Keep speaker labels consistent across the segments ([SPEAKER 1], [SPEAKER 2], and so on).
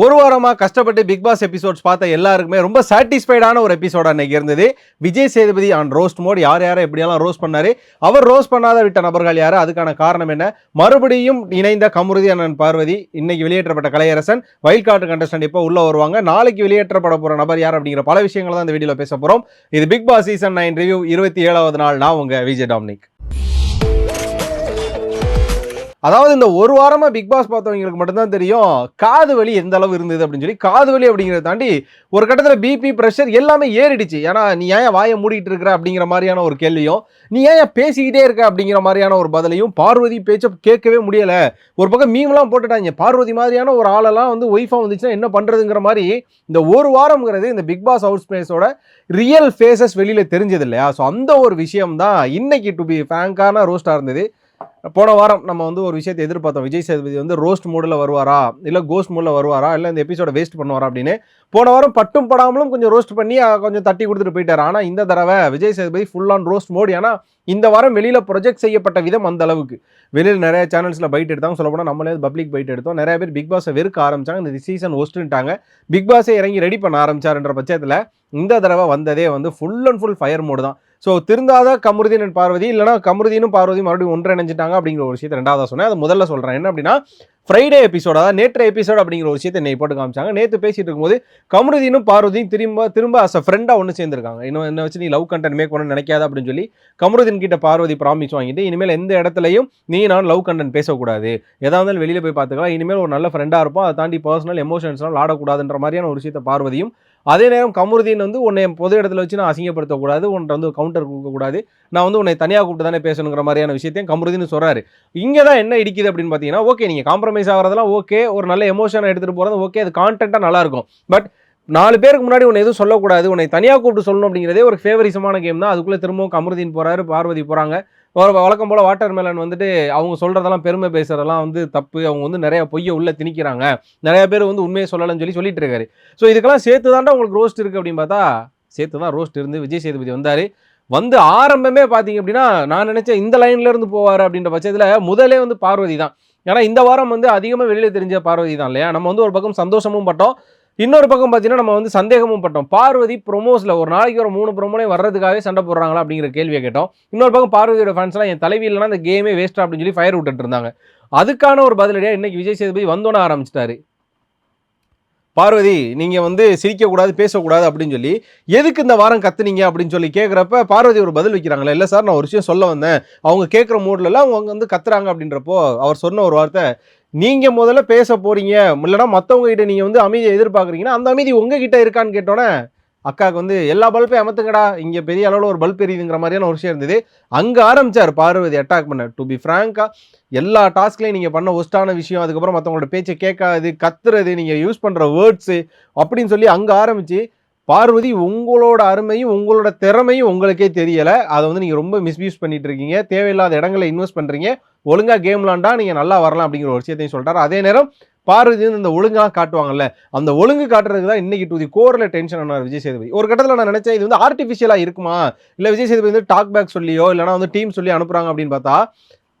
[SPEAKER 1] ஒரு வாரமாக கஷ்டப்பட்டு பிக் பாஸ் எபிசோட்ஸ் பார்த்த எல்லாருக்குமே ரொம்ப சாட்டிஸ்ஃபைடான ஒரு எபிசோட் அன்னைக்கு இருந்தது. Vijay Sethupathi on roast mode யார் யாரை எப்படியெல்லாம் ரோஸ்ட் பண்ணாரு? அவர் ரோஸ்ட் பண்ணாத விட்ட நபர்கள் யார்? அதுக்கான காரணம் என்ன? மறுபடியும் இணைந்த கமருதி அண்ணன் பார்வதி இன்னைக்கு வெளியேற்றப்பட்ட கலையரசன் வைல்ட் கார்டு கண்டஸ்டன்ட் இப்போ உள்ள வருவாங்க. நாளைக்கு வெளியேற்றப்பட போகிற நபர் யார் அப்படிங்கிற பல விஷயங்கள் தான் இந்த வீடியோவில் பேச போகிறோம் இது big boss season nine review இருபத்தி ஏழாவது நாள். நான் உங்கள் விஜய் டாமினிக். அதாவது இந்த ஒரு வாரமாக பிக் பாஸ் பார்த்தவங்களுக்கு மட்டும்தான் தெரியும் காது வலி எந்த அளவு இருந்தது அப்படின்னு சொல்லி காது வலி அப்படிங்கிறத தாண்டி ஒரு கட்டத்தில் பிபி ப்ரெஷர் எல்லாமே ஏறிடுச்சு. ஏன்னா நீ ஏன் வாயை மூடிட்டு இருக்கிற அப்படிங்கிற மாதிரியான ஒரு கேள்வியும் நீ ஏன் பேசிக்கிட்டே இருக்க அப்படிங்கிற மாதிரியான ஒரு பதிலையும் பார்வதி பேச்ச கேட்கவே முடியலை. ஒரு பக்கம் மீம்லாம் போட்டுட்டாங்க. பார்வதி மாதிரியான ஒரு ஆளெல்லாம் வந்து ஒய்ஃபாக வந்துச்சுன்னா என்ன பண்ணுறதுங்கிற மாதிரி இந்த ஒரு வாரம்ங்கிறது இந்த பிக் பாஸ் ஹவுஸ் ஸ்பேஸோட ரியல் ஃபேஸஸ் வெளியில் தெரிஞ்சது இல்லையா ஸோ அந்த ஒரு விஷயம் தான் இன்னைக்கு டு பி ஃபேங்கான ரோஸ்டாக இருந்தது. போன வாரம் நம்ம வந்து ஒரு விஷயத்தை எதிர்பார்த்தோம். விஜய் சேதுபதி வந்து ரோஸ்ட் மூடில் வருவாரா? இல்லை கோஸ்ட் மூடில் வருவாரா? இல்லை இந்த எபிசோட வேஸ்ட் பண்ணுவாரா அப்படின்னு போன வாரம் பட்டும் படாமலும் கொஞ்சம் ரோஸ்ட் பண்ணி கொஞ்சம் தட்டி கொடுத்துட்டு போயிட்டார். ஆனால் இந்த தடவை Vijay Sethupathi full on roast Modi ஆனால் இந்த வாரம் வெளியில் ப்ரொஜெக்ட் செய்யப்பட்ட விதம் அந்த அளவுக்கு. வெளியில் நிறைய சேனல்ஸில் பைட் எடுத்தாங்க. சொல்ல போனால் நம்மளே பப்ளிக் பைட் எடுத்தோம். நிறைய பேர் பிக் பாஸை வெறுக்க ஆரம்பிச்சாங்க. இந்த சீசன் ஒஸ்ட்டுட்டாங்க பிக் பாஸை இறங்கி ரெடி பண்ண ஆரம்பிச்சாருன்ற பட்சத்தில் இந்த தடவை வந்ததே வந்து full and full fire mode தான். ஸோ திருந்தாத கமருதீன் அண்ட் பார்வதி இல்லைனா கமருதீனும் பார்வதியும் மறுபடியும் ஒன்றிணைஞ்சிட்டாங்க அப்படிங்கிற ஒரு விஷயத்தை ரெண்டாவதாக சொன்னேன். அது முதல்ல சொல்கிறேன் என்ன அப்படின்னா ஃப்ரைடே எபிசோட் அதாவது நேற்று எபிசோட் அப்படிங்கிற ஒரு விஷயத்தை என்னை போட்டு காமிச்சாங்க. நேற்று பேசிட்டு இருக்கும்போது கமருதீனும் பார்வதியும் திரும்ப திரும்ப அஸ் அ ஃப்ரெண்டாக ஒன்று சேர்ந்துருக்காங்க. இன்னும் என்ன வச்சு நீ லவ் கண்டென்ட் மேக் பண்ண நினைக்காத அப்படின்னு சொல்லி கமருதீன் கிட்ட பார்வதி ப்ராமிஸ் வாங்கிட்டு இனிமேல் எந்த இடத்துலையும் நீ நான் லவ் கண்டென்ட் பேசக்கூடாது. எதாக இருந்தாலும் வெளியில் போய் பார்த்துக்கலாம். இனிமேல் ஒரு நல்ல ஃப்ரெண்டாக இருப்போம். அதை தாண்டி பர்சனல் எமோஷன்ஸ்லாம் ஆடக்கூடாதுன்ற மாதிரியான ஒரு விஷயத்தை பார்வதியும் அதே நேரம் கமருதீன் வந்து உன்னை பொது இடத்துல வச்சு நான் அசிங்கப்படுத்தக்கூடாது உன்ட்ட வந்து கவுண்டர் கொடுக்கக்கூடாது. நான் வந்து உன்னை தனியாக கூப்பிட்டு தானே பேசணுங்கிற மாதிரியான விஷயத்தையும் கமருதீன் சொல்கிறாரு இங்கே தான் என்ன இடிக்குது அப்படின்னு பார்த்தீங்கன்னா ஓகே நீங்கள் காம்ப்ரமைஸ் ஆகிறதெல்லாம் ஓகே ஒரு நல்ல எமோஷனை எடுத்துகிட்டு போகிறது ஓகே அது கான்டென்ட்டாக நல்லாயிருக்கும். பட் நாலு பேருக்கு முன்னாடி உன்னை எதுவும் சொல்லக்கூடாது உன்னை தனியாக கூப்பிட்டு சொல்லணும் அப்படிங்கிறதே ஒரு ஃபேவரிசமான கேம் தான். அதுக்குள்ளே திரும்பவும் கமருதீன் போகிறாரு பார்வதி போகிறாங்க வழக்கம் போல் வாட்டர் மேலன் வந்துட்டு அவங்க சொல்கிறதெல்லாம் பெருமை பேசுகிறதெல்லாம் வந்து தப்பு. அவங்க வந்து நிறைய பொய்யை உள்ளே திணிக்கிறாங்க. நிறைய பேர் வந்து உண்மையை சொல்லலைன்னு சொல்லி சொல்லிட்டு இருக்காரு. ஸோ இதுக்கெல்லாம் சேர்த்து தாண்டா உங்களுக்கு ரோஸ்ட் இருக்குது அப்படின்னு பார்த்தா சேர்த்து தான் ரோஸ்ட் இருந்து விஜய் சேதுபதி வந்தார். வந்து ஆரம்பமே பார்த்தீங்க அப்படின்னா நான் நினச்சேன் இந்த லைன்லேருந்து போவார் அப்படின்ற பட்சத்தில் முதலே வந்து பார்வதி தான். ஏன்னா இந்த வாரம் வந்து அதிகமாக வெளியில் தெரிஞ்ச பார்வதி தான் இல்லையா? நம்ம வந்து ஒரு பக்கம் சந்தோஷமும் பட்டோம். இன்னொரு பக்கம் பார்த்தீங்கன்னா நம்ம வந்து சந்தேகமும் பட்டோம். பார்வதி ப்ரொமோஸில் ஒரு நாளைக்கு ஒரு மூணு ப்ரொமோனே வர்றதுக்காகவே சண்டை போடுறாங்களா அப்படிங்கிற கேள்வியை கேட்டோம். இன்னொரு பக்கம் பார்வதியோட ஃபேன்ஸ்லாம் என் தலைவி இல்லைனா கேமே வேஸ்ட் அப்படின்னு சொல்லி ஃபயர் விட்டுட்டு இருந்தாங்க. அதுக்கான ஒரு பதிலடியாக இன்னைக்கு விஜய் சேதுபதி வந்தோன்னே ஆரம்பிச்சிட்டாரு. பார்வதி நீங்கள் வந்து சிரிக்கக்கூடாது பேசக்கூடாது அப்படின்னு சொல்லி எதுக்கு இந்த வாரம் கத்துனீங்க? அப்படின்னு சொல்லி கேட்குறப்ப பார்வதி ஒரு பதில் வைக்கிறாங்களே இல்லை சார் நான் ஒரு விஷயம் சொல்ல வந்தேன். அவங்க கேட்குற மூட்லலாம் அவங்க வந்து கத்துறாங்க அப்படின்றப்போ அவர் சொன்ன ஒரு வார்த்தை நீங்கள் முதல்ல பேச போறீங்க. இல்லைனா மற்றவங்க கிட்ட நீங்கள் வந்து அமைதியை எதிர்பார்க்குறீங்கன்னா அந்த அமைதி உங்ககிட்ட இருக்கான்னு கேட்டோன்னே அக்காவுக்கு வந்து எல்லா பல்பையும் அமர்த்துங்கடா இங்கே பெரிய அளவில் ஒரு பல்ப் எரியுதுங்கிற மாதிரியான ஒரு விஷயம் இருந்தது. அங்கே ஆரம்பிச்சார் பார்வதி அட்டாக் பண்ண. டு பி ஃப்ராங்காக எல்லா டாஸ்க்லையும் நீங்கள் பண்ண ஒஸ்டான விஷயம் அதுக்கப்புறம் மற்றவங்களோட பேச்சை கேட்காது கத்துறது நீங்கள் யூஸ் பண்ணுற வேர்ட்ஸு அப்படின்னு சொல்லி அங்கே ஆரம்பித்து பார்வதி உங்களோட அருமையும் உங்களோட திறமையும் உங்களுக்கே தெரியலை. அதை வந்து நீங்கள் ரொம்ப மிஸ்யூஸ் பண்ணிட்டு இருக்கீங்க தேவையில்லாத இடங்களை இன்வெஸ்ட் பண்ணுறீங்க ஒழுங்காக கேம் விளாண்டா நீங்கள் நல்லா வரலாம் அப்படிங்கிற ஒரு விஷயத்தையும் சொல்கிறார் அதே நேரம் பார்வதி வந்து இந்த ஒழுங்கெல்லாம் காட்டுவாங்கல்ல அந்த ஒழுங்கு காட்டுறதுக்கு தான் இன்னைக்கு டு தி கோரில் டென்ஷன் ஆனார் விஜய் சேதுபதி. ஒரு கட்டத்தில் நான் நினைச்சேன் இது வந்து ஆர்டிஃபிஷியலாக இருக்குமா? இல்லை விஜய் சேதுபதி வந்து டாக் பேக் சொல்லியோ இல்லைனா வந்து டீம் சொல்லி அனுப்புகிறாங்க அப்படின்னு பார்த்தா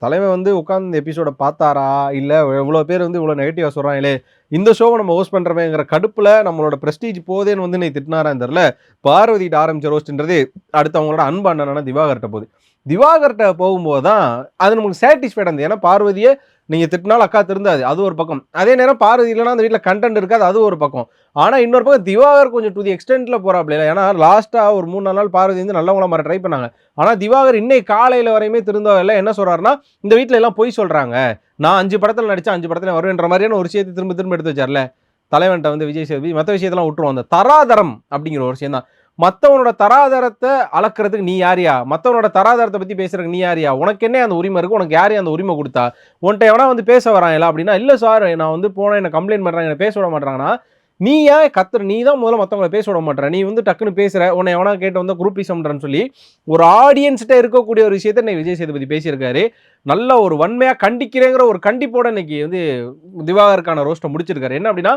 [SPEAKER 1] தலைமை வந்து உட்காந்து இந்த எபிசோட பார்த்தாரா? இல்லை இவ்வளோ பேர் வந்து இவ்வளோ நெகட்டிவாக சொல்கிறாங்களே இந்த ஷோவை நம்ம ஹோஸ்ட் பண்ணுறமேங்கிற கடுப்பில் நம்மளோட ப்ரெஸ்டீஜ் போதேன்னு வந்து நீ திட்டினாரான்னு தெரில பார்வதிட்டு ஆரம்பிச்ச ரோஸ்ட்ன்றது அடுத்து அவங்களோட அன்பு அண்ணனான திவாகர்கிட்ட போகுது. திவாகர்கிட்ட போகும்போது தான் அது நமக்கு சாட்டிஸ்ஃபைட் இருந்தது. ஏன்னா பார்வதியை நீங்கள் திட்டினாலும் அக்கா திருந்தாது அது ஒரு பக்கம். அதே நேரம் பார்வதி இல்லைனா அந்த வீட்டில் கண்டென்ட் இருக்காது அது ஒரு பக்கம். ஆனால் இன்னொரு பக்கம் திவாகர் கொஞ்சம் டு தி எக்ஸ்டென்ட்டில் போகிறாப்ல இல்லை ஏன்னா லாஸ்ட்டாக ஒரு மூணு நாலு நாள் பார்வதி வந்து நல்லவங்கள மாதிரி ட்ரை பண்ணாங்க. ஆனால் திவாகர் இன்னைக்கு காலையில் வரையுமே திருந்தவில்லை என்ன சொல்கிறாருன்னா இந்த வீட்டில் எல்லாம் பொய் சொல்கிறாங்க நான் அஞ்சு படத்தில் நடித்தேன் அஞ்சு படத்தில் வருவேன்ற மாதிரியான ஒரு விஷயத்தை திரும்ப திரும்ப எடுத்து வச்சார்ல. தலைவன்ட்ட வந்து விஜய் சேதுபதி மற்ற விஷயத்தெல்லாம் விட்டுருவோம். அந்த தராதரம் அப்படிங்கிற ஒரு விஷயம் தான் மற்றவனோட தராதரத்தை அளக்கிறதுக்கு நீ யாரியா? மற்றவனோட தராதரத்தை பற்றி பேசுறதுக்கு நீ யாரியா? உனக்கு என்ன அந்த உரிமை இருக்கு? உனக்கு யாரையும் அந்த உரிமை கொடுத்தா? உன்ட்ட எவனா வந்து பேச வராங்களா அப்படின்னா இல்லை சார் நான் வந்து போனேன் என்ன கம்ப்ளைண்ட் பண்ணுறாங்க என்னை பேச விட மாட்டாங்கன்னா நீ ஏன் கத்துற? நீ தான் முதல்ல மற்றவங்கள பேச விட மாட்டேற நீ வந்து டக்குன்னு பேசுகிற உன்னை எவனா கேட்டு வந்து குரூப்பிசம்ன்றன்னு சொல்லி ஒரு ஆடியன்ஸ்கிட்ட இருக்கக்கூடிய ஒரு விஷயத்தை இன்னைக்கு விஜய் சேதுபதி பேசியிருக்காரு. நல்ல ஒரு வன்மையாக கண்டிக்கிறேங்கிற ஒரு கண்டிப்போட இன்னைக்கு வந்து திவாகருக்கான ரோஸ்ட்டை முடிச்சிருக்காரு. என்ன அப்படின்னா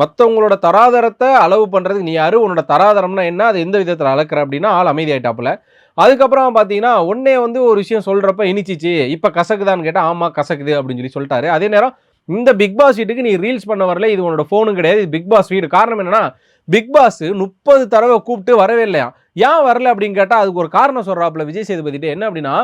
[SPEAKER 1] மற்றவங்களோட தராதரத்தை அளவு பண்ணுறதுக்கு நீ யார்? உன்னோட தராதரம்னா என்ன? அது எந்த விதத்தில் அளக்குற அப்படின்னா ஆள் அமைதியாயிட்டாப்புல. அதுக்கப்புறம் பார்த்தீங்கன்னா உன்னே வந்து ஒரு விஷயம் சொல்கிறப்ப இனிச்சிச்சு இப்போ கசக்குதான்னு கேட்டால் ஆமாம் கசக்குது அப்படின்னு சொல்லி சொல்லிட்டாரு. அதே நேரம் இந்த பிக் பாஸ் வீட்டுக்கு நீ ரீல்ஸ் பண்ண வரல இது உன்னோட ஃபோனும் கிடையாது இது பிக் பாஸ் வீடு. காரணம் என்னன்னா பிக் பாஸ் முப்பது தடவை கூப்பிட்டு வரவே இல்லையா? ஏன் வரல அப்படின்னு கேட்டால் அதுக்கு ஒரு காரணம் சொல்கிறாப்புல விஜய் சேதுபதிட்டு. என்ன அப்படின்னா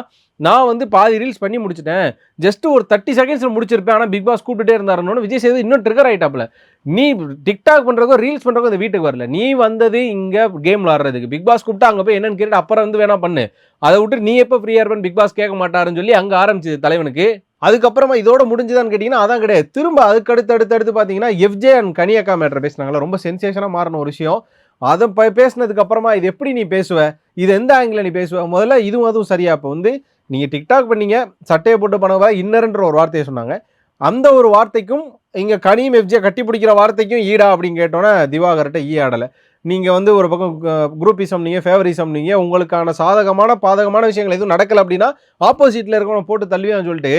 [SPEAKER 1] நான் வந்து பாதி ரீல்ஸ் பண்ணி முடிச்சிட்டேன். ஜஸ்ட் ஒரு தேர்ட்டி செகண்ட்ஸில் முடிச்சிருப்பேன். ஆனால் பிக் பாஸ் கூப்பிட்டுட்டே இருந்தாருன்னு விஜய் சேது இன்னும் ட்ரிகர் ஆகிட்டாப்புல நீ டிக்டாக் பண்ணுறதோ ரீல்ஸ் பண்ணுறதோ இந்த வீட்டுக்கு வரல. நீ வந்தது இங்கே கேம் விளாட்றதுக்கு. பிக் பாஸ் கூப்பிட்டா அங்கே போய் என்னன்னு கேட்டு அப்புறம் வந்து வேணா பண்ணு. அதை விட்டு நீ எப்போ ஃப்ரீயாக இருப்பேன் பிக் பாஸ் கேட்க மாட்டாருன்னு சொல்லி அங்கே ஆரம்பிச்சது தலைவனுக்கு. அதுக்கப்புறமா இதோட முடிஞ்சுதான்னு கேட்டிங்கன்னா அதான் கிடையாது. திரும்ப அதுக்கு அடுத்து அடுத்து அடுத்து பார்த்தீங்கன்னா எஃப்ஜே அண்ட் கனியக்கா மேட்டர் பேசினாங்களா ரொம்ப சென்சேஷனாக மாறின ஒரு விஷயம். அதை ப பேசினதுக்கு அப்புறமா இது எப்படி நீ பேசுவ? இது எந்த ஆங்கிளில் நீ பேசுவ? முதல்ல இதுவும் அதுவும் சரியா. இப்போ வந்து நீங்கள் டிக்டாக் பண்ணீங்க சட்டையை போட்டு பண்ணவா இன்னர்ன்ற ஒரு வார்த்தையை சொன்னாங்க. அந்த ஒரு வார்த்தைக்கும் இங்கே கனியும் எஃப்ஜே கட்டி பிடிக்கிற வார்த்தைக்கும் ஈடா அப்படின்னு கேட்டோன்னே திவாகர்கிட்ட ஈ ஆடலை. நீங்கள் வந்து ஒரு பக்கம் குரூப்பிசம் நீங்கள் ஃபேவரிசம் நீங்கள் உங்களுக்கான சாதகமான பாதகமான விஷயங்கள் எதுவும் நடக்கலை அப்படின்னா ஆப்போசிட்டில் இருக்கிறவங்க போட்டு தள்ளுவேன்னு சொல்லிட்டு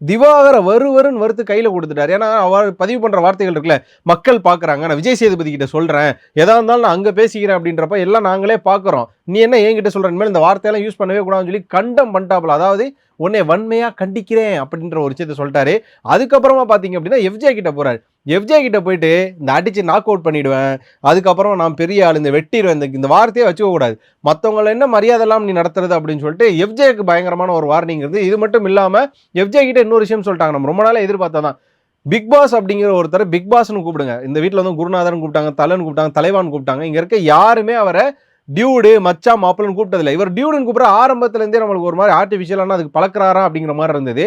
[SPEAKER 1] திவாகர வருவருன்னு வறுத்து கையில் கொடுத்துட்டார். ஏன்னா அவர் பதிவு பண்ணுற வார்த்தைகள் இருக்குல்ல மக்கள் பார்க்குறாங்க நான் விஜய் சேதுபதி கிட்ட சொல்கிறேன் எதா இருந்தாலும் நான் அங்கே பேசிக்கிறேன் அப்படின்றப்ப எல்லாம் நாங்களே பார்க்குறோம் நீ என்ன என்கிட்ட சொல்கிற இனிமேல் இந்த வார்த்தையெல்லாம் யூஸ் பண்ணவே கூடாதுன்னு சொல்லி கண்டம் பண்ணிட்டாப்புல. அதாவது உன்னை வன்மையாக கண்டிக்கிறேன் அப்படின்ற ஒரு விஷயத்தை சொல்லிட்டாரு. அதுக்கப்புறமா பார்த்தீங்க அப்படின்னா எஃப்ஜே கிட்ட போகிறார் எஃப்ஜே கிட்ட போயிட்டு இந்த அடிச்சு நாக் அவுட் பண்ணிடுவேன். அதுக்கப்புறம் நான் பெரிய ஆள் இந்த வெட்டிடுவேன். இந்த இந்த வார்த்தையை வச்சுக்க கூடாது. மற்றவங்கள என்ன மரியாதை எல்லாம் நீ நடத்துறது அப்படின்னு சொல்லிட்டு எஃப்ஜேக்கு பயங்கரமான ஒரு வார்னிங் இருந்து இது மட்டும் இல்லாமல் எஃப்ஜே கிட்ட இன்னொரு விஷயம் சொல்லிட்டாங்க. நம்ம ரொம்ப நாளாக எதிர்பார்த்தா தான் பிக் பாஸ் அப்படிங்கிற ஒருத்தர் பிக் பாஸ்னு கூப்பிடுங்க. இந்த வீட்டில் வந்து குருநாதன் கூப்பிட்டாங்க தலன் கூப்பிட்டாங்க தலைவான் கூப்பிட்டாங்க. இங்கே இருக்க யாருமே அவரை டியூடு மச்சா மாப்பிளன்னு கூப்பிட்டதில்ல. இவர் டியூடுன்னு கூப்பிட்ற ஆரம்பத்துலேருந்தே நம்மளுக்கு ஒரு மாதிரி ஆர்டிஃபிஷியலான அதுக்கு பழக்கிறாரா அப்படிங்கிற மாதிரி இருந்தது.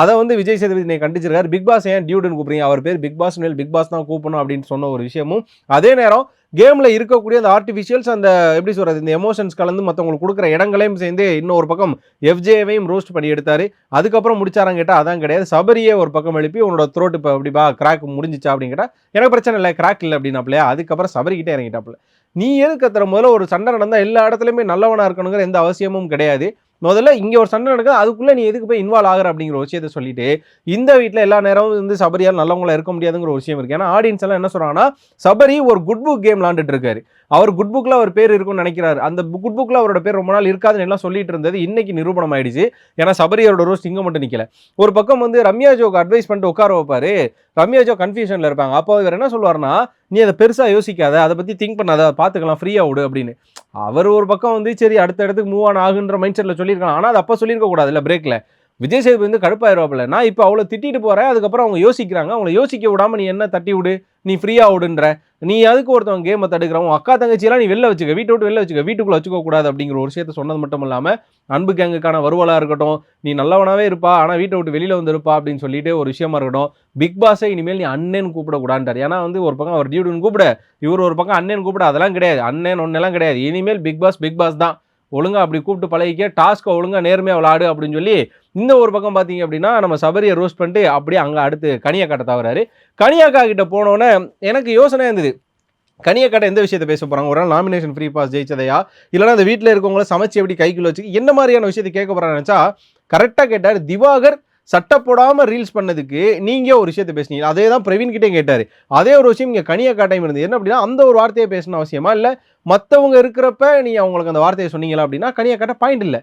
[SPEAKER 1] அதை வந்து விஜய் சேதுபதி நீ கண்டிச்சிருக்காரு. பிக் பாஸ் ஏன் டியூடுன்னு கூப்பிடுறீங்க? அவர் பேர் பிக் பாஸ் மேல் பிக் பாஸ் தான் கூப்பிடணும் அப்படின்னு சொன்ன ஒரு விஷயமும் அதே நேரம் கேமில் இருக்கக்கூடிய அந்த ஆர்டிஃபிஷியல்ஸ் அந்த எப்படி சொல்கிறது இந்த எமோஷன்ஸ் கலந்து மற்றவங்களுக்கு கொடுக்குற இடங்களையும் சேர்ந்து இன்னொரு பக்கம் எஃப்ஜேவையும் ரோஸ்ட் பண்ணி எடுத்தார். அதுக்கப்புறம் முடிச்சாரான்னு கேட்டால் அதான் கிடையாது. சபரியே ஒரு பக்கம் எழுப்பி உன்னோட த்ரோட் இப்போ அப்படிப்பா கிராக் முடிஞ்சிச்சா? அப்படின்னு கேட்டால் எனக்கு பிரச்சனை இல்லை கிராக் இல்லை அப்படின்னாப்லையா அதுக்கப்புறம் சபரிக்கிட்டே இறங்கிட்டாப்புல நீ எதுக்கு கத்துற முதல்ல ஒரு சண்டை நடந்தால் எல்லா இடத்துலையுமே நல்லவனாக இருக்கணுங்கிற எந்த அவசியமும் கிடையாது. முதல்ல இங்கே ஒரு சண்டை நடக்குது அதுக்குள்ளே நீ எதுக்கு போய் இன்வால்வ் ஆகிற அப்படிங்கிற விஷயத்தை விஷயத்த சொல்லிட்டு இந்த வீட்டில் எல்லா நேரமும் வந்து சபரியால் நல்லவங்களா இருக்க முடியாதுங்கிற ஒரு விஷயம் இருக்குது ஏன்னா ஆடியன்ஸ் எல்லாம் என்ன சொல்கிறாங்கன்னா சபரி ஒரு குட் புக் கேம் விளாண்டுட்டு இருக்காரு. அவர் குட் புக்கில் அவர் பேர் இருக்கும்னு நினைக்கிறாரு. அந்த குட் புக்கில் அவரோட பேர் ரொம்ப நாள் இருக்காதுன்னு எல்லாம் சொல்லிட்டு இருந்தது இன்னைக்கு நிரூபணம் ஆயிடுச்சு ஏன்னா சபரியோட ரோஸ் இங்கே மட்டும் நிற்கல ஒரு பக்கம் வந்து ரம்யா ஜோக்கு அட்வைஸ் பண்ணிட்டு உட்கார வைப்பாரு. ரம்யா ஜோ கன்ஃபியூஷனில் இருப்பாங்க. அப்போ இவர் என்ன சொல்லுவார்னா நீ அதை பெருசாக யோசிக்காத. அதை பற்றி திங்க் பண்ணாத. அதை பார்த்துக்கலாம். ஃப்ரீயாக விடு அப்படின்னு. அவர் ஒரு பக்கம் வந்து சரி அடுத்த இடத்துக்கு மூவ் ஆன் ஆகுன்ற மைண்ட் செட்டில் சொல்லியிருக்காங்க ஆனால் அது அப்போ சொல்லியிருக்க கூடாது இல்லை பிரேக்கில் விஜய் சேதுபதி வந்து கடுப்பாயிருவாப்பில்ல நான் இப்போ அவ்வளோ திட்டிட்டு போகிறேன் அதுக்கப்புறம் அவங்க யோசிக்கிறாங்க. அவங்கள யோசிக்க விடாம நீ என்ன தட்டி விடு நீ ஃப்ரீயாக விடுன்ற. நீ அதுக்கு ஒருத்தவங்க கேமை தடுக்கிறவங்க அக்கா தங்கச்சியெல்லாம் நீ வெளில வச்சுக்க வீட்டை விட்டு வெளில வச்சுக்க வீட்டுக்குள்ள வச்சுக்கக்கூடாது அப்படிங்கிற ஒரு விஷயத்த சொன்னது மட்டும் இல்லாமல் அன்பு கேங்குக்கான வருவலாக இருக்கட்டும் நீ நல்லவனாகவே இருப்பா ஆனால் வீட்டை விட்டு வெளியில் வந்திருப்பா அப்படின்னு சொல்லிட்டு ஒரு விஷயமா இருக்கட்டும் பிக் பாஸை இனிமேல் நீ அண்ணன் கூப்பிடக்கூடாதுன்றார். ஏன்னா வந்து ஒரு பக்கம் அவர் டியூடுன்னு கூப்பிட இவர் ஒரு பக்கம் அண்ணன் கூப்பிட அதெல்லாம் கிடையாது. அண்ணன் ஒன்னெல்லாம் கிடையாது. இனிமேல் பிக் பாஸ் பிக் பாஸ் தான். ஒழுங்கா அப்படி கூப்பிட்டு பழகிக்க டாஸ்க்கை ஒழுங்காக நேர்மையாக விளாடு அப்படின்னு சொல்லி இந்த ஒரு பக்கம் பார்த்தீங்க அப்படின்னா நம்ம சபரியை ரோஸ்ட் பண்ணிட்டு அப்படியே அங்கே அடுத்து கனியாக்காட்ட தவறாரு. கனியாக்கா கிட்ட போனோன்னே எனக்கு யோசனை இருந்தது. கனியக்கட்டை எந்த விஷயத்தை பேச போகிறாங்க ஒரு நாள் நாமினேஷன் ஃப்ரீ பாஸ் ஜெயிச்சதையா? இல்லைன்னா அந்த வீட்டில் இருக்கவங்கள சமைச்சு எப்படி கைக்குள்ள வச்சு என்ன மாதிரியான விஷயத்தை கேட்க போகிறாங்க நினச்சா கரெக்டாக கேட்டார் திவாகர் சட்டை போடாமல் ரீல்ஸ் பண்ணதுக்கு நீங்கள் ஒரு விஷயத்தை பேசுனீங்க. அதே தான் பிரவீன் கிட்டே கேட்டார். அதே ஒரு விஷயம் இங்கே கனியா காட்டாயம் இருந்தது. என்ன அப்படின்னா அந்த ஒரு வார்த்தையை பேசணும் அவசியமா இல்லை. மற்றவங்க இருக்கிறப்ப நீ அவங்களுக்கு அந்த வார்த்தையை சொன்னீங்களா அப்படின்னா கனியா காட்ட பாயிண்ட் இல்லை.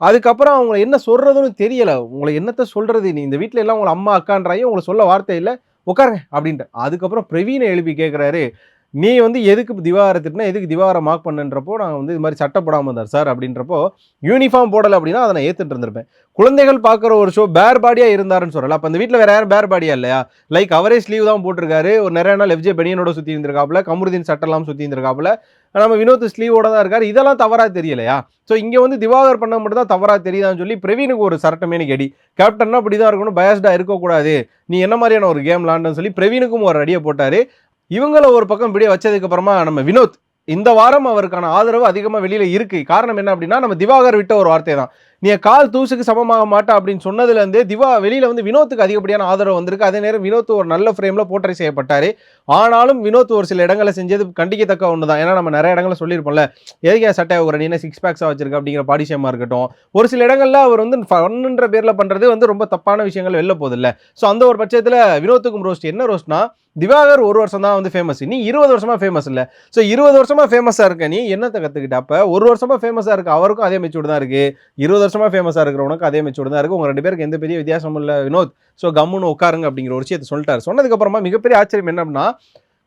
[SPEAKER 1] அதுக்கப்புறம் அவங்க என்ன சொல்கிறதுன்னு தெரியலை. உங்களை என்னத்தை சொல்கிறது நீ இந்த வீட்டில் எல்லாம் உங்களை அம்மா அக்கான்றாயும் உங்களை சொல்ல வார்த்தை இல்லை. உட்காருங்க அப்படின்ட்டு. அதுக்கப்புறம் பிரவீனை எழுப்பி கேட்குறாரு நீ வந்து எதுக்கு திவாகரை திட்டினா எதுக்கு திவாரம் மார்க் பண்ணுன்றப்போ நான் வந்து இது மாதிரி சட்டை போடாமல் இருந்தார் சார் அப்படின்றப்போ யூனிஃபார்ம் போடலை அப்படின்னா அதை நான் ஏற்றுட்டு இருந்திருப்பேன். குழந்தைகள் பார்க்குற ஒரு ஷோ பேர் பாடியாக இருந்தாருன்னு சொல்லலாம் அப்போ அந்த வீட்டில் வேறு யாரும் பேர் பாடியா இல்லையா? லைக் அவரே ஸ்லீவ் தான் போட்டிருக்காரு. ஒரு நிறைய நாள் எஃப்ஜே பெனியனோட சுற்றி இருந்திருக்காப்புல கமருதீன் சட்டெல்லாம் சுற்றி இருந்திருக்காப்புல. நம்ம வினோத் ஸ்லீவோட தான் இருக்காரு. இதெல்லாம் தவறாக தெரியலையா? ஸோ இங்கே வந்து திவாகர் பண்ண மட்டும் தான் தவறாக தெரியுதான்னு சொல்லி பிரவீனுக்கு ஒரு சரட்டமேனு கெடி. கேப்டன்னா அப்படி தான் இருக்கணும். பயஸ்டாக இருக்கக்கூடாது. நீ என்ன மாதிரியான ஒரு கேம் விளாண்டுன்னு சொல்லி பிரவீனுக்கும் ஒரு அடியை போட்டார். இவங்கள ஒரு பக்கம் இப்படியே வச்சதுக்கு அப்புறமா நம்ம வினோத் இந்த வாரம் அவருக்கான ஆதரவு அதிகமாக வெளியில இருக்கு. காரணம் என்ன அப்படின்னா நம்ம திவாகர் விட்ட ஒரு வார்த்தை தான் நீ கால் தூசுக்கு சமமாக மாட்டா அப்படின்னு சொன்னதுலேருந்து திவா வெளியில் வந்து வினோத்துக்கு அதிகப்படியான ஆதரவு வந்திருக்கு. அதே நேரம் வினோத் ஒரு நல்ல ஃப்ரேமில் போட்டரை செய்யப்பட்டார். ஆனாலும் வினோத் ஒரு சில இடங்களை செஞ்சது கண்டிக்கத்தக்க ஒன்று தான் ஏன்னா நம்ம நிறைய இடங்களில் சொல்லியிருப்போம்ல எதுக்கு சட்டை ஒரு நீ என்ன சிக்ஸ் பேக்ஸாக வச்சிருக்க அப்படிங்கிற பாடி இருக்கட்டும். ஒரு சில இடங்கள்ல அவர் வந்து ஃபன்ன்ற பேரில் பண்ணுறது வந்து ரொம்ப தப்பான விஷயங்கள் வெளில போதில்ல ஸோ அந்த ஒரு பட்சத்தில் வினோத்துக்கும் ரோஸ்ட் என்ன ரோஸ்ட்னா திவாகர் ஒரு வருஷம் தான் வந்து ஃபேமஸ் நீ இருபது வருஷமா ஃபேமஸ் இல்லை. ஸோ இருபது வருஷமா ஃபேமஸாக இருக்க நீ என்னத்தை கற்றுக்கிட்ட அப்போ? ஒரு வருஷமா ஃபேமஸாக இருக்க அவருக்கும் அதே மெச்சூர்டு தான் இருக்கு. இருபது வருஷமா ஃபேமஸாக இருக்கிறவனுக்கு அதே மெச்சூர் தான் இருக்கு. உங்க ரெண்டு பேருக்கு எந்த பெரிய வித்தியாசமும் இல்லை வினோத். ஸோ கம்முன்னு உட்காருங்க அப்படிங்கிற ஒரு விஷயத்தை சொல்லிட்டாரு. சொன்னதுக்கப்புறமா மிகப்பெரிய ஆச்சரியம் என்ன அப்படின்னா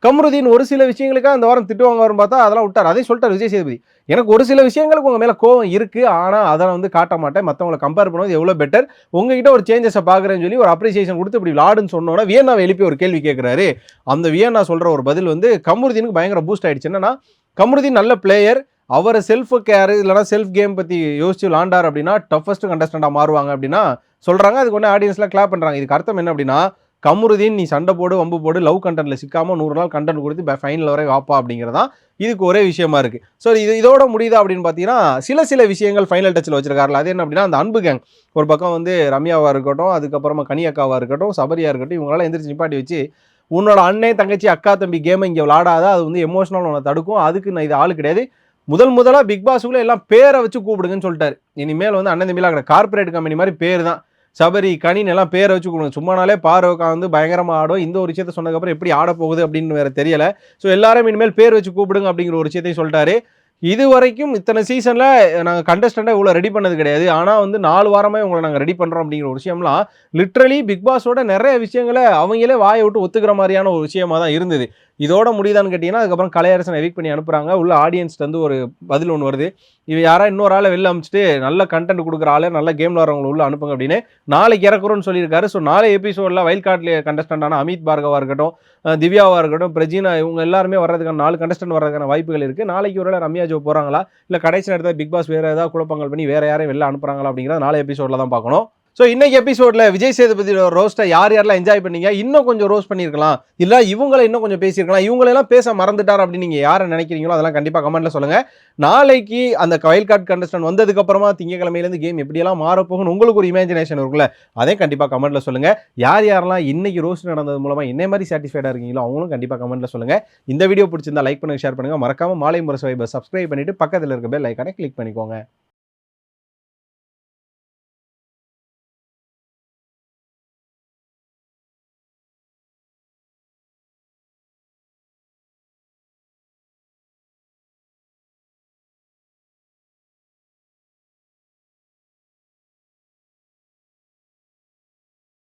[SPEAKER 1] கமருதீன் ஒரு சில விஷயங்களுக்காக அந்த வாரம் திட்டுவாங்க வரும் பார்த்தா அதெல்லாம் விட்டார். அதே சொல்லிட்டார் விஜய் சேதுபதி. எனக்கு ஒரு சில விஷயங்களுக்கு உங்கள் மேலே கோவம் இருக்குது ஆனால் அதை வந்து காட்ட மாட்டேன். மற்றவங்களை கம்பேர் பண்ணுவது எவ்வளோ பெட்டர் உங்ககிட்ட ஒரு சேஞ்சஸை பார்க்குறேன்னு சொல்லி ஒரு அப்ரிசியேஷன் கொடுத்து இப்படி விளாடுன்னு சொன்னோன்னா வியன்னாவை எழுப்பி ஒரு கேள்வி கேட்குறாரு அந்த வியன்னா சொல்கிற ஒரு பதில் வந்து கமருதீனுக்கு பயங்கர பூஸ்ட் ஆகிடுச்சு என்னன்னா கமருதீன் நல்ல பிளேயர் அவரை செல்ஃப் கேர் இல்லைனா செல்ஃப் கேம் பற்றி யோசிச்சு விளாண்டார் அப்படின்னா டஃபஸ்ட் கண்டஸ்டண்டாக மாறுவாங்க அப்படின்னா சொல்கிறாங்க அதுக்கு ஒன்று ஆடியன்ஸ்லாம் கிளாப் பண்ணுறாங்க இதுக்கு அர்த்தம் என்ன அப்படின்னா கமருதீன் நீ சண்டை போடு வம்பு போடு லவ் கண்டென்ட்டில் சிக்காமல் நூறு நாள் கண்டென்ட் கொடுத்து ஃபைனல் வரை வாப்பா அப்படிங்கிறதான் இதுக்கு ஒரே விஷயமா இருக்கு. ஸோ இது இதோட முடியுதா அப்படின்னு பார்த்தீங்கன்னா சில சில விஷயங்கள் ஃபைனல் டச்சில் வச்சிருக்காருல. அது என்ன அப்படின்னா அந்த அன்பு கேங் ஒரு பக்கம் வந்து ரம்யாவாக இருக்கட்டும் அதுக்கப்புறமா கனியக்காவாக இருக்கட்டும் சபரியாக இருக்கட்டும் இவங்களால எந்திரிச்சு நிப்பாட்டி வச்சு உன்னோட அண்ணன் தங்கச்சி அக்கா தம்பி கேமை இங்கே விளாடாத அது வந்து எமோஷனல் உன்னை தடுக்கும். அதுக்கு நான் இது ஆள் கிடையாது. முதல் முதலாக பிக் பாஸுக்குள்ள எல்லாம் பேரை வச்சு கூப்பிடுங்கன்னு சொல்லிட்டாரு. இனிமேல் வந்து அண்ணன் தம்பியில் கிடையாது கார்பரேட் கம்பெனி மாதிரி பேர் தான் சபரி கணின் எல்லாம் பேரை வச்சு கூப்பிடுங்க. சும்மானாலே பார்வக்கா வந்து பயங்கரமாக ஆடும். இந்த ஒரு விஷயத்த சொன்னதுக்கப்புறம் எப்படி ஆட போகுது அப்படின்னு வேற தெரியலை. ஸோ எல்லாரும் இனிமேல் பேர் வச்சு கூப்பிடுங்க அப்படிங்கிற ஒரு விஷயத்தையும் சொல்லிட்டாரு. இது வரைக்கும் இத்தனை சீசனில் நாங்கள் கண்டஸ்டண்ட்டாக இவ்வளோ ரெடி பண்ணது கிடையாது. ஆனால் வந்து நாலு வாரமே உங்களை நாங்கள் ரெடி பண்ணுறோம் அப்படிங்கிற ஒரு விஷயம்லாம் லிட்ரலி பிக் பாஸோட நிறைய விஷயங்களை அவங்களே வாயை விட்டு ஒத்துக்கிற மாதிரியான ஒரு விஷயமா தான் இருந்தது. இதோட முடியுதான்னு கேட்டிங்கன்னா அதுக்கப்புறம் கலையரசனை எவிக் பண்ணி அனுப்புகிறாங்க உள்ள ஆடியன்ஸ்ட்டு வந்து ஒரு பதில் ஒன்று வருது. இவ யாரா இன்னொரு ஆளை வெளில அமிச்சிட்டு நல்ல கண்டென்ட் கொடுக்குற ஆளை நல்ல கேம் விளாட்றவங்களை உள்ள அனுப்புங்க அப்படின்னு நாளைக்கு இறக்குறோன்னு சொல்லியிருக்காரு. ஸோ நாளை எபிசோடில் வயல் கார்ட்ல கண்டஸ்டண்டான அமித் பார்கவாக இருக்கட்டும் திவ்யாவாக இருக்கட்டும் பிரஜினா இவங்க எல்லாருமே வர்றதுக்கான நாலு கண்டஸ்டன்ட் வர்றதுக்கான வாய்ப்புகள் இருக்குது நாளைக்கு ஒரு ரம்யா ஜோ போகிறாங்களா இல்லை கடைசி நேரத்தில் பிக் பாஸ் வேறு ஏதாவது குழப்பங்கள் பண்ணி வேறு யாரையும் வெளில அனுப்புகிறாங்களா அப்படிங்கிறத நாளை எபிசோடில் தான் பார்க்கணும். ஸோ இன்னைக்கு எபிசோட்ல விஜய் சேதுபதியோட ரோஸ்ட்டை யார் யாரெல்லாம் என்ஜாய் பண்ணீங்க? இன்னும் கொஞ்சம் ரோஸ் பண்ணியிருக்கலாம். இல்லை இவங்களை இன்னும் கொஞ்சம் பேசியிருக்கலாம். இவங்களெல்லாம் பேச மறந்துட்டார் அப்படின்னு நீங்கள் யாரை நினைக்கிறீங்களோ அதெல்லாம் கண்டிப்பாக கமெண்ட்ல சொல்லுங்க. நாளைக்கு அந்த வயல் கார்டு கண்டஸ்டன் வந்ததுக்கப்புறமா திங்கக்கிழமையிலேருந்து கேம் எப்படியெல்லாம் மாறப்போகும்னு உங்களுக்கு ஒரு இமேஜினேஷன் இருக்குல்ல அதே கண்டிப்பாக கமெண்ட்ல சொல்லுங்க. யார் யாரெல்லாம் இன்னைக்கு ரோஸ்ட் நடந்தது மூலமாக என்ன மாதிரி சாட்டிஸ்ஃபைடாக இருக்கீங்களோ அவங்களும் கண்டிப்பாக கமெண்ட்ல சொல்லுங்க. இந்த வீடியோ பிடிச்சிருந்தா லைக் பண்ணுங்க ஷேர் பண்ணுங்க. மறக்காம மாலை முரசு வைபர் சப்ஸ்கிரைப் பண்ணிட்டு பக்கத்தில் இருக்க பெல் ஐக்கானை கிளிக் பண்ணிக்கோங்க.